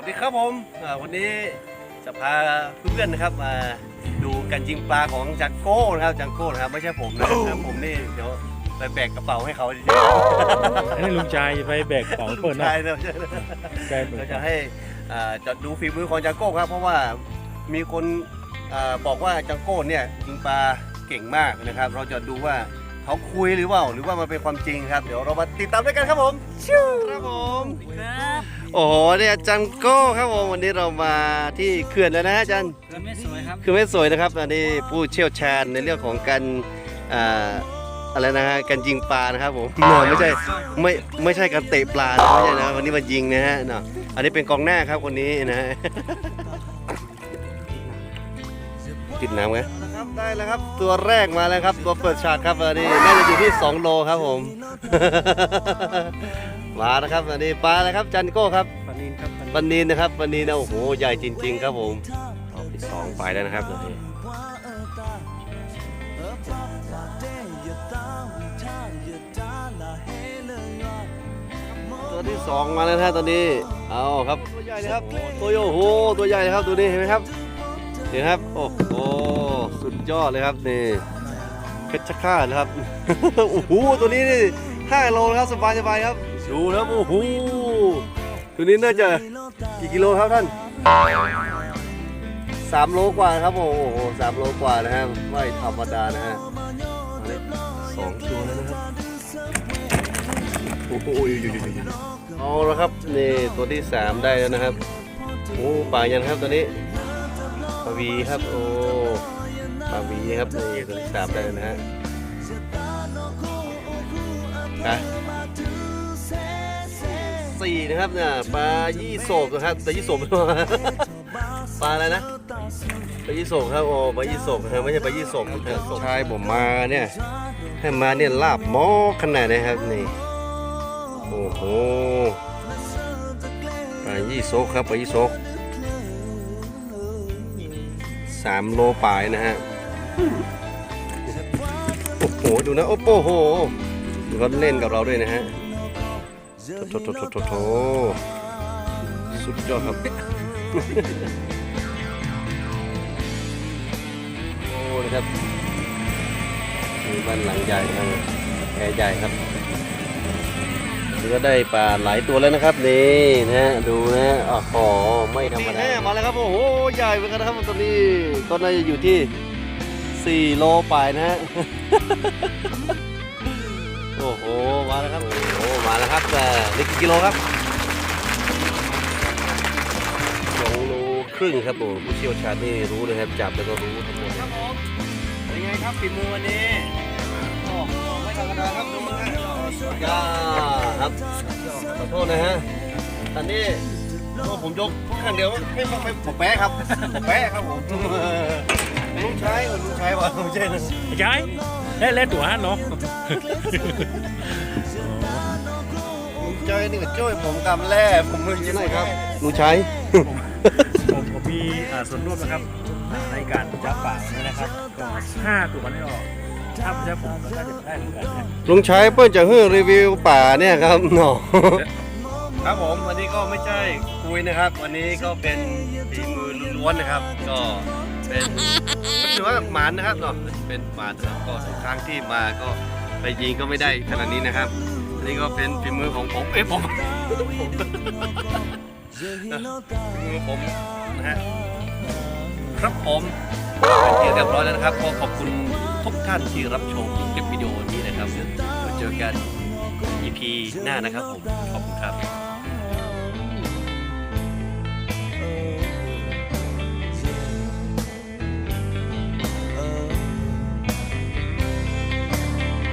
วัสดีครับผมอ่าวันนี้จะพาเพื่อนๆนะครับมาดูการยิงปลาของจังโก้นะครับจังโก้นะครับไม่ใช่ผมนะครับผมนี่เดี๋ยวไปแบกกระเป๋าให้เขาเฉยอันนี้ลุงชายไปแบกของเปิดๆนะใช่นะใช่แบกเปิเราดจะให้อ่าจะดูฝีมือของจังโก้ครับ เพราะว่ามีคนอ่าบอกว่าจังโก้เนี่ยยิงปลาเก่งมากนะครับ เราจะดูว่า เขาคุยหรือเปล่าหรือว่ามันเป็นความจริงครับ เดี๋ยวเรามาติดตามด้วยกันครับผมชิวครับผมครับโอ้โหเนี่ยจังโก้ครับผมวันนี้เรามาที่เขื่อนแล้วนะฮะอาจันเรือไม่สวยครับคือไม่สวยนะครับอันนี้ผู้เชี่ยวชาญในเรื่องของการอ่าอะไรนะฮะการยิงปลานะครับผมเนอะไม่ใช่ไม่ไม่ใช่การเตะปลานะไม่ใช่นะวันนี้มายิงนะฮะเนาะอันนี้เป็นกองหน้าครับคนนี้นะฮะ ติดน้ำไหมนะครับได้แล้วครับตัวแรกมาแล้วครับ ตัวเปิดฉากครับอันนี้น่าจะอยู่ที่ 2 โลครับผม มานะครับอันนี้ปลาอะไรครับจันโก้ครับปานินครับปันนีนนะครับปันนีนนะโอ้โหใหญ่จริง ๆ ครับผมเอาไปสองไปแล้วนะครับตัวนี้ตัวที่สองมาแล้วนะฮะตอนนี้เอาครับตัวใหญ่เลยครับตัวโยโอ้โหตัวใหญ่เลยครับตัวนี้เห็นไหมครับ เห็นไหมครับ โอ้โหสุดยอดเลยครับนี่เพชรฆาตนะครับ โอ้โห ตัวนี้นี่ห้าโลนะครับสบายสบายๆครับ ดูนะครับโอ้โห ตัวนี้น่าจะกี่กิโลครับท่านสามโลกว่าครับ โอ้โหสามโลกว่านะฮะ ไม่ธรรมดานะฮะสองตัวแล้วนะครับ โอ้โหเอาละครับ นี่ตัวที่สามได้แล้วนะครับ โอ้ป่ายันครับตัวนี้ ปลาวีครับ โอ้ปลาวีครับนี่ตัวที่สามได้แล้วนะฮะนะสี่นะครับเนี่ยปลายี่โศกนะครับปลายี่โศกปลาอะไรนะปลายี่โศกครับโอ้ปลายี่โศกนะครับไม่ใช่ปลายี่โศกนะครับชายผมมาเนี่ยให้มาเนี่ยลาบหมอขนาดนะครับนี่โอ้โหปลายี่โศกครับปลายี่โศก สามโลปลายนะฮะ โอ้โห ดูนะ โอ้โหเขาเล่นกับเราด้วยนะฮะโถโถโถโถโถสุดยอดครับ โอ้นะครับมีบ้านหลังใหญ่ครับแพรใหญ่ครับ เรือได้ปลาหลายตัวแล้วนะครับนี่นะฮะดูนะอ๋อโหไม่ธรรมดามาแล้วครับโอ้โหใหญ่เหมือนกันนะครับตัวนี้ก็น่าจะอยู่ที่ 4 โลปลายนะฮะโอ้โหมาแล้วครับโอ้โหมาแล้วครับแต่นี่กี่กิโลครับสองโลครึ่งครับผมผู้เชี่ยวชาญนี่รู้เลยครับจับแล้วก็รู้ทั้งหมดครับผมเป็นไงครับฝีมือวันนี้โอ้โหไม่ธรรมดาครับดูมันฮะสุดยอด ครับขอโทษนะฮะอันนี้โอ้ผมยกข้างเดียวไม่ไม่ไม่ผมแป๊ะครับผมแป๊ะครับผมลุงใช้ลุงใช้วะไม่ใช่นะยายเล่นเล่นตัวฮะเนาะลุงใจนี่ก็ช่วยผมกำแร่ผมมือยังไงครับลุงใช้ผมผมมีอ่าส่วนร่วมนะครับในการจับป่าวันนี้นะครับก็ห้าตัวมันไม่ออก ถ้าไม่ใช่ผมก็น่าจะได้เหมือนกันนะลุงใช้เปิ้ลจะเฮือรีวิวป่าเนี่ยครับเนาะครับผมวันนี้ก็ไม่ใช่คุยนะครับ วันนี้ก็เป็นฝีมือล้วนๆนะครับ ก็เป็นก็ถือว่าหมานนะครับเนาะเป็นหมานนะครับก็ทุกครั้งที่มาก็ไปยิงก็ไม่ได้ขนาดนี้นะครับอันนี้ก็เป็นฝีมือของผมเอ้ยผมผมฝีมือผมนะฮะครับผมเป็นที่เรียบร้อยแล้วนะครับก็ขอบคุณ ทุกท่านที่รับชมคลิปวิดีโอนี้นะครับเดี๋ยวเจอกัน EP หน้านะครับผมขอบคุณครับ